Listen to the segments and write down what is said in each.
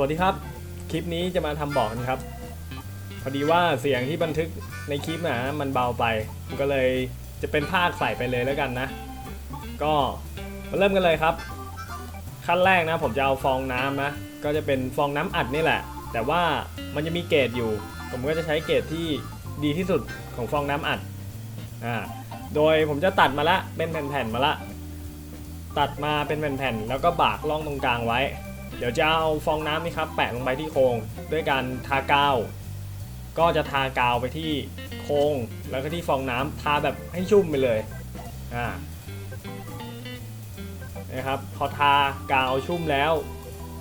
วัสดีครับ คลิปนี้จะมาทำบอกกันครับ พอดีว่าเสียงที่บันทึกในคลิปนะมันเบาไปก็เลยจะเป็นภาคใส่ไปเลยแล้วกันนะ ก็มาเริ่มกันเลยครับ ขั้นแรกนะ ผมจะเอาฟองน้ำนะ ก็จะเป็นฟองน้ำอัดนี่แหละ แต่ว่ามันจะมีเกรดอยู่ ผมก็จะใช้เกรดที่ดีที่สุดของฟองน้ำอัดอ่าโดยผมจะตัดมาละเป็นแผ่นๆมาละ ตัดมาเป็นแผ่นๆแล้วก็บากล่องตรงกลางไว้ เดี๋ยวจะเอาฟองน้ำนี่ครับแปะลงไปที่โครงด้วยการทากาว ก็จะทากาวไปที่โครงแล้วก็ที่ฟองน้ำทาแบบให้ชุ่มไปเลยอ่านะครับพอทากาวชุ่มแล้ว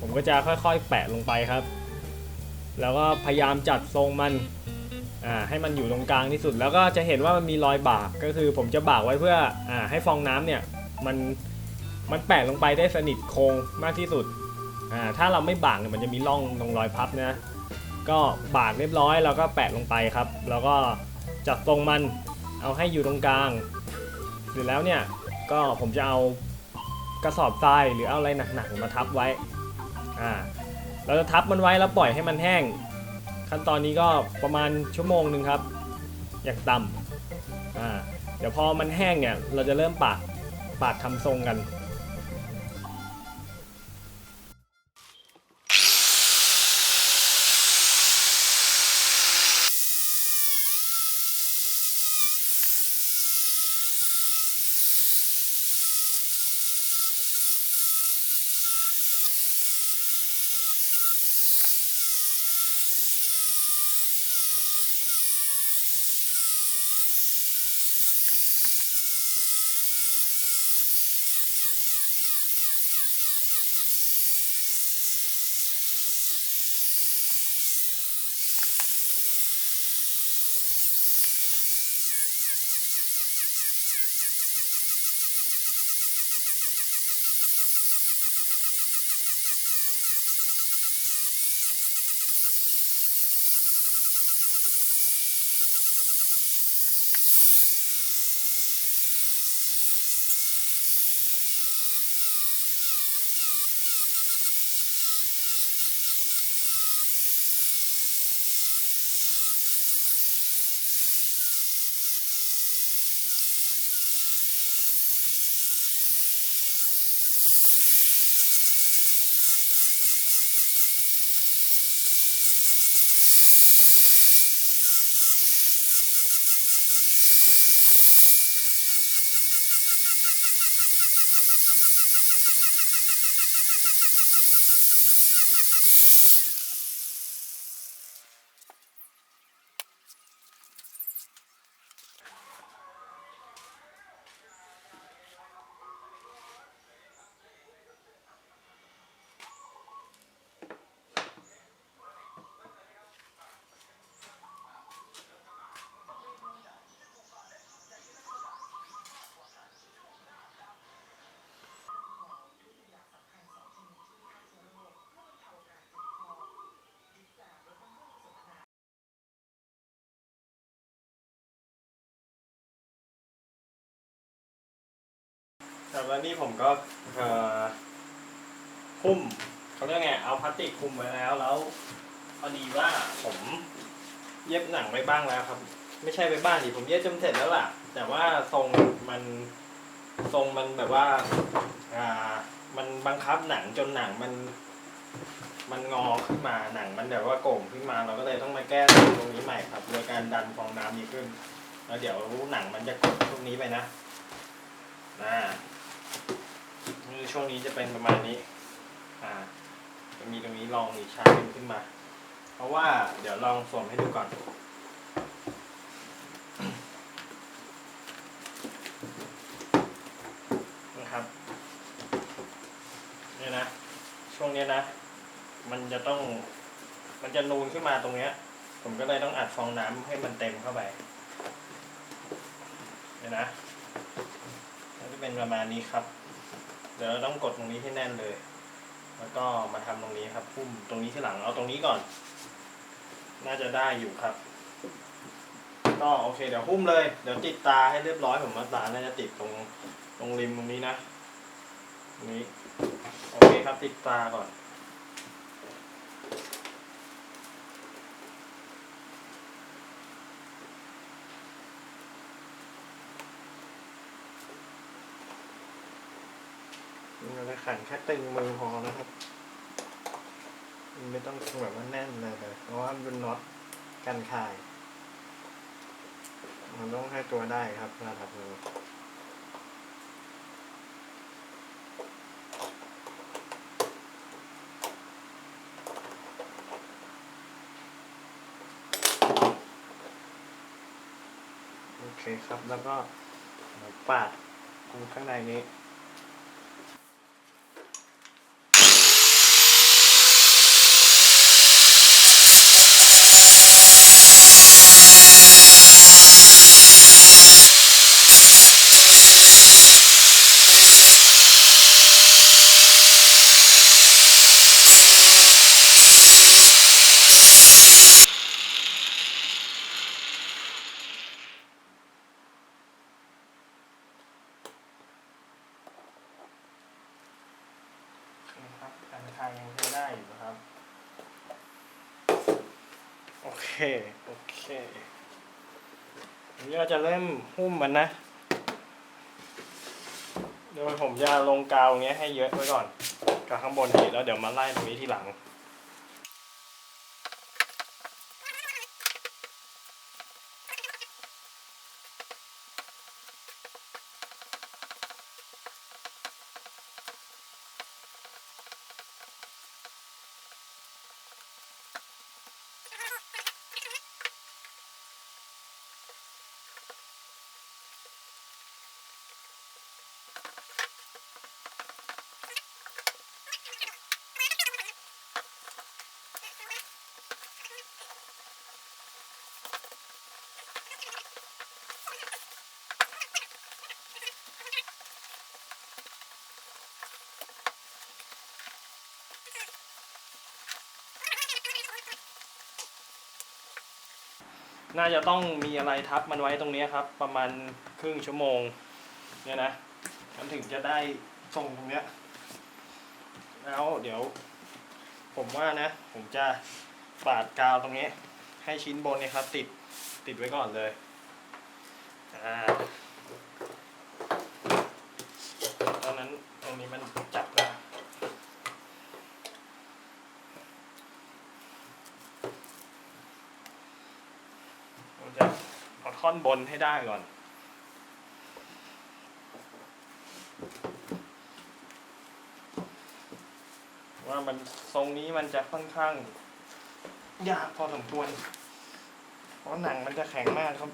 ผมก็จะค่อยๆแปะลงไปครับ แล้วก็พยายามจัดทรงมันอ่าให้มันอยู่ตรงกลางที่สุด แล้วก็จะเห็นว่ามันมีรอยบากก็คือผมจะบากไว้เพื่ออ่าให้ฟองน้ำเนี่ยมันมันแปะลงไปได้สนิทโครงมากที่สุด อ่าถ้าเราไม่บากเนี่ยมันจะมีร่องตรงรอยพับนะก็บากเรียบร้อยแล้วก็แปะลงไปครับ แล้วก็จัดตรงมันเอาให้อยู่ตรงกลางเสร็จแล้วเนี่ยก็ผมจะเอากระสอบทรายหรือเอาอะไรหนักๆมาทับไว้อ่าเราจะทับมันไว้แล้วปล่อยให้มันแห้ง ขั้นตอนนี้ก็ประมาณชั่วโมงหนึ่งครับ อย่างต่ำอ่าเดี๋ยวพอมันแห้งเนี่ยเราจะเริ่มปาดปาดทำทรงกัน แล้วนี่ผมก็เอ่อคุ้มเขาเรียกไงเอาพลาสติกคลุมไว้แล้วแล้วพอดีว่าผมเย็บหนังไว้บ้างแล้วครับ ไม่ใช่ไปบ้านดิผมเย็บจนเสร็จแล้วล่ะ แต่ว่าทรงมันทรงมันแบบว่าอ่ามันบังคับหนังจนหนังมัน มันงอขึ้นมาหนังมันแบบว่าโก่งขึ้นมาเราก็เลยต้องมาแก้ตรงนี้ใหม่ครับโดยการดันฟองน้ำนี้ขึ้น แล้วเดี๋ยวหนังมันจะกดตรงนี้ไปนะนะ นี่ช่วงนี้จะเป็นประมาณนี้ อ่า จะมีตรงนี้ลองอีกชั้นขึ้นมา เพราะว่าเดี๋ยวลองสวมให้ดูก่อนนะครับเนี่ยนะ ช่วงนี้นะ มันจะต้อง มันจะนูนขึ้นมาตรงเนี้ย ผมก็เลยต้องอัดฟองน้ำให้มันเต็มเข้าไปเนี่ยนะก็จะเป็นประมาณนี้ครับ เดี๋ยวเราต้องกดตรงนี้ให้แน่นเลย แล้วก็มาทำตรงนี้ครับพุ่มตรงนี้ที่หลังเอาตรงนี้ก่อน น่าจะได้อยู่ครับ ก็โอเคเดี๋ยวหุ้มเลย เดี๋ยวติดตาให้เรียบร้อยผมว่าตาน่าจะติดตรงตรงริมตรงนี้นะตรงนี้ โอเคครับติดตาก่อน เราจะขันแค่ตึงมือพอนะครับมันไม่ต้องแบบว่าแน่นเลยเลยเพราะว่ามันเป็นน็อตกันคาย มันต้องให้ตัวได้ครับเวลาทับมือโอเคครับแล้วก็ปาดตรงข้างในนี้ นะครับการทางยังใช้ได้อยู่นะครับ โอเคโอเคอันนี้เราจะเริ่มหุ้มมันนะ โดยผมจะลงกาวอย่างเงี้ยให้เยอะไว้ก่อนกับข้างบนนี้แล้วเดี๋ยวมาไล่ตรงนี้ทีหลัง น่าจะต้องมีอะไรทับมันไว้ตรงนี้ครับ ประมาณครึ่งชั่วโมง เนี่ยนะ มันถึงจะได้ทรงตรงเนี้ย แล้วเดี๋ยว ผมว่านะ ผมจะปาดกาวตรงนี้ ให้ชิ้นบนเนี่ยครับ ติดติดไว้ก่อนเลย อ่า ตอนนั้นตรงนี้มันจับแล้ว ผมจะเอา ท่อนบนให้ได้ก่อน ว่ามันทรงนี้มันจะค่อนข้าง ยากพอสมควร เพราะหนังมันจะแข็งมากครับ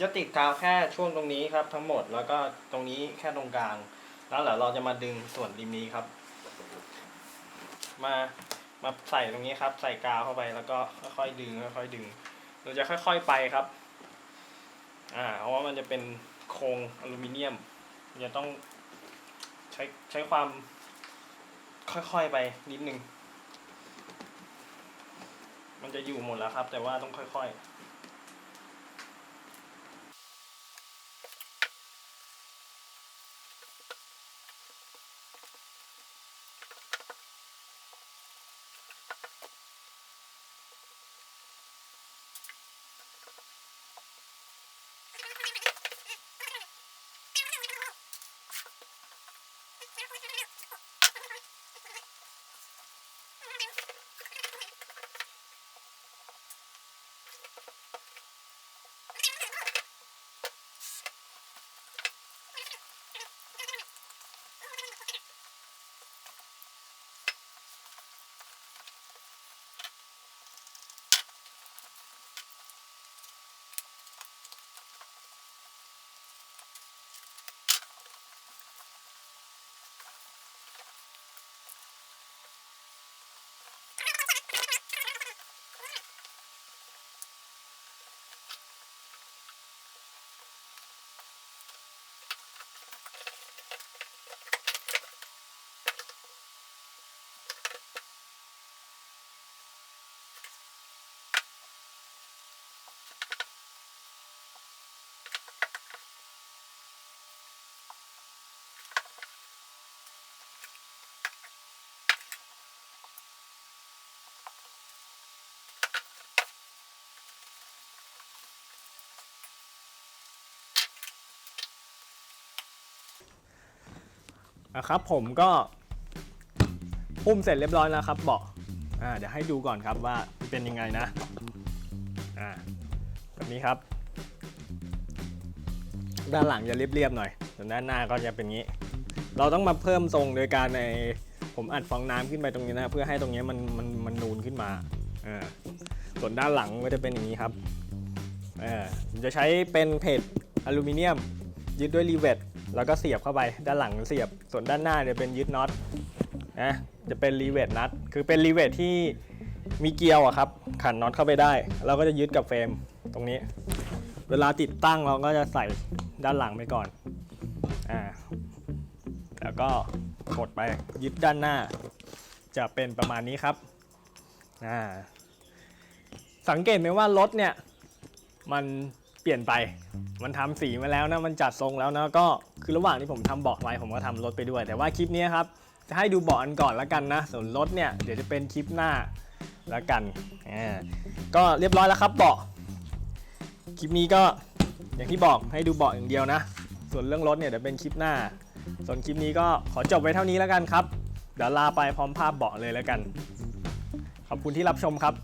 จะติดกาวแค่ช่วงตรงนี้ครับ ทั้งหมดแล้วก็ตรงนี้แค่ตรงกลาง แล้วเดี๋ยวเราจะมาดึงส่วนริมนี้ครับ มามาใส่ตรงนี้ครับ ใส่กาวเข้าไปแล้วก็ค่อยๆดึงค่อยๆดึง เราจะค่อยๆไปครับ อ่า เพราะว่ามันจะเป็นโครงอลูมิเนียมจะต้องใช้ใช้ความค่อยๆไปนิดนึง มันจะอยู่หมดแล้วครับ แต่ว่าต้องค่อยๆ อะครับผมก็พุ่มเสร็จเรียบร้อยแล้วครับเบาะอ่าเดี๋ยวให้ดูก่อนครับว่าเป็นยังไงนะอ่าแบบนี้ครับ ด้านหลังจะเรียบๆหน่อยส่วนด้านหน้าก็จะเป็นงี้ เราต้องมาเพิ่มทรงโดยการในผมอัดฟองน้ำขึ้นไปตรงนี้นะเพื่อให้ตรงนี้มันมันมันนูนขึ้นมาอ่าส่วนด้านหลังก็จะเป็นอย่างนี้ครับเออผมจะใช้เป็นเพจอลูมิเนียมยึดด้วยรีเวท แล้วก็เสียบเข้าไปด้านหลังเสียบส่วนด้านหน้าจะเป็นยึดน็อตนะจะเป็นรีเวทนัทคือเป็นรีเวทที่มีเกลียวอะครับ ขันน็อตเข้าไปได้ เราก็จะยึดกับเฟรมตรงนี้ เวลาติดตั้งเราก็จะใส่ด้านหลังไปก่อนอ่าแล้วก็กดไปยึดด้านหน้า จะเป็นประมาณนี้ครับอ่าสังเกตไหมว่ารถเนี่ยมัน เปลี่ยนไป มันทำสีมาแล้วนะ มันจัดทรงแล้วนะ ก็คือระหว่างที่ผมทำเบาะไว้ผมก็ทำรถไปด้วย แต่ว่าคลิปนี้ครับ จะให้ดูเบาะอันก่อนแล้วกันนะ ส่วนรถเนี่ยเดี๋ยวจะเป็นคลิปหน้าแล้วกันอ่าก็เรียบร้อยแล้วครับเบาะ คลิปนี้ก็อย่างที่บอกให้ดูเบาะอย่างเดียวนะ ส่วนเรื่องรถเนี่ยเดี๋ยวเป็นคลิปหน้า ส่วนคลิปนี้ก็ขอจบไว้เท่านี้แล้วกันครับ เดี๋ยวลาไปพร้อมภาพเบาะเลยแล้วกัน ขอบคุณที่รับชมครับ